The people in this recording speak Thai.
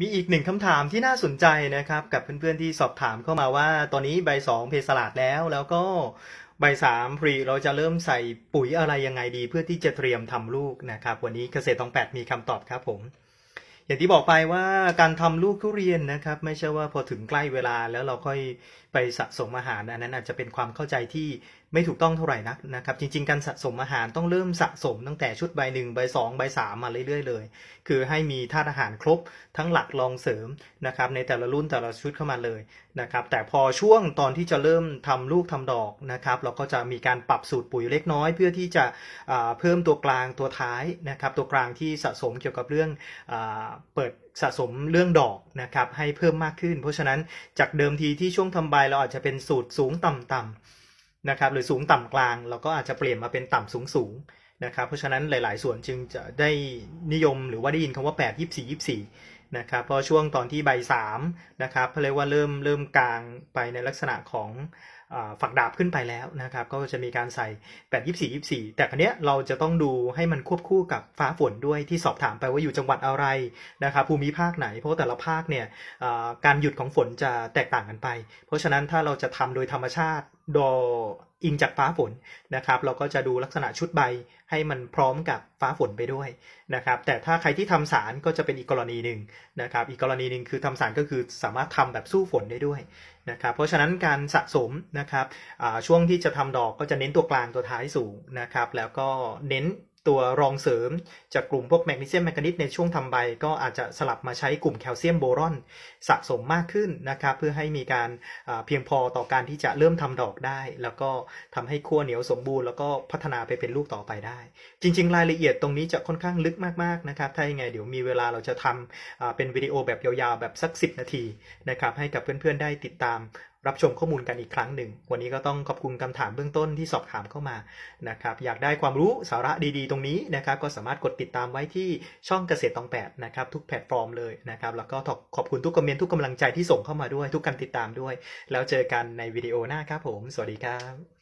มีอีกหนึ่งคำถามที่น่าสนใจนะครับ กับเพื่อนๆที่สอบถามเข้ามาว่า ตอนนี้ใบสองเพสลาดแล้ว แล้วก็ใบสามพรีเราจะเริ่มใส่ปุ๋ยอะไรยังไงดี เพื่อที่จะเตรียมทำลูกนะครับ วันนี้เกษตรตองแปดมีคำตอบครับผม อย่างที่บอกไปว่าการทำลูกทุเรียนนะครับ ไม่ใช่ว่าพอถึงใกล้เวลาแล้วเราค่อยไปสะสมอาหารอันนั้นอาจจะเป็นความเข้าใจที่ไม่ถูกต้องเท่าไหร่นักนะครับ จริง ๆ การสะสมอาหารต้องเริ่มสะสมตั้งแต่ชุดใบหนึ่งใบสองใบสามมาเรื่อยๆเลย คือให้มีธาตุอาหารครบทั้งหลักรองเสริมนะครับในแต่ละรุ่นแต่ละชุดเข้ามาเลยนะครับแต่พอช่วงตอนที่จะเริ่มทำลูกทำดอกนะครับเราก็จะมีการปรับสูตรปุ๋ยเล็กน้อย เพื่อที่จะเพิ่มตัวกลางตัวท้ายนะครับตัวกลางที่สะสมเกี่ยวกับเรื่องอเปิดสะสมเรื่องดอกนะครับให้เพิ่มมากขึ้น เพราะฉะนั้นจากเดิมทีที่ช่วงทำใบเราอาจจะเป็นสูตรสูงต่ำต่ำนะครับหรือสูงต่ำกลาง เราก็อาจจะเปลี่ยนมาเป็นต่ำสูงสูงนะครับเพราะฉะนั้นหลาย ๆ ส่วนจึงจะได้นิยมหรือว่าได้ยินคำว่า 8 24 24นะครับเพราะช่วงตอนที่ใบสามนะครับเขาเรียกว่าเริ่มเริ่มกลางไปในลักษณะของ ฝักดาบขึ้นไปแล้วนะครับ ก็จะมีการใส่8 24 24แต่ครั้นี้ยเราจะต้องดูให้มันควบคู่กับฟ้าฝนด้วยที่สอบถามไปว่าอยู่จังหวัดอะไรนะครับภูมิภาคไหน เพราะแต่ละภาคเนี่ยการหยุดของฝนจะแตกต่างกันไป เพราะฉะนั้นถ้าเราจะทำโดยธรรมชาติโดยอิงจากฟ้าฝนนะครับ เราก็จะดูลักษณะชุดใบให้มันพร้อมกับฟ้าฝนไปด้วยนะครับ แต่ถ้าใครที่ทำสารก็จะเป็นอีกกรณีหนึ่งนะครับ อีกกรณีหนึ่งคือทำสารก็คือสามารถทำแบบสู้ฝนได้ด้วยนะครับ เพราะฉะนั้นการสะสมนะครับช่วงที่จะทำดอกก็จะเน้นตัวกลางตัวท้ายสูงนะครับ แล้วก็เน้นตัวรองเสริมจากกลุ่มพวกแมกนีเซียมแมกนีสในช่วงทำใบ ก็อาจจะสลับมาใช้กลุ่มแคลเซียมโบรอนสะสมมากขึ้นนะครับ เพื่อให้มีการเพียงพอต่อการที่จะเริ่มทำดอกได้ แล้วก็ทำให้ขั้วเหนียวสมบูรณ์แล้วก็พัฒนาไปเป็นลูกต่อไปได้ จริง ๆ รายละเอียดตรงนี้จะค่อนข้างลึกมากๆนะครับ ถ้ายังไงเดี๋ยวมีเวลาเราจะทำอ่าเป็นวิดีโอแบบยาวๆแบบสัก 10 นาทีนะครับให้กับเพื่อนๆได้ติดตาม รับชมข้อมูลกันอีกครั้งหนึ่ง วันนี้ก็ต้องขอบคุณคำถามเบื้องต้นที่สอบถามเข้ามานะครับ อยากได้ความรู้สาระดีๆ ตรงนี้นะครับ ก็สามารถกดติดตามไว้ที่ช่องเกษตรตองแปดนะครับ ทุกแพลตฟอร์มเลยนะครับ แล้วก็ขอบคุณทุกคอมเมนต์ทุกกำลังใจที่ส่งเข้ามาด้วย ทุกการติดตามด้วย แล้วเจอกันในวิดีโอหน้าครับผม สวัสดีครับ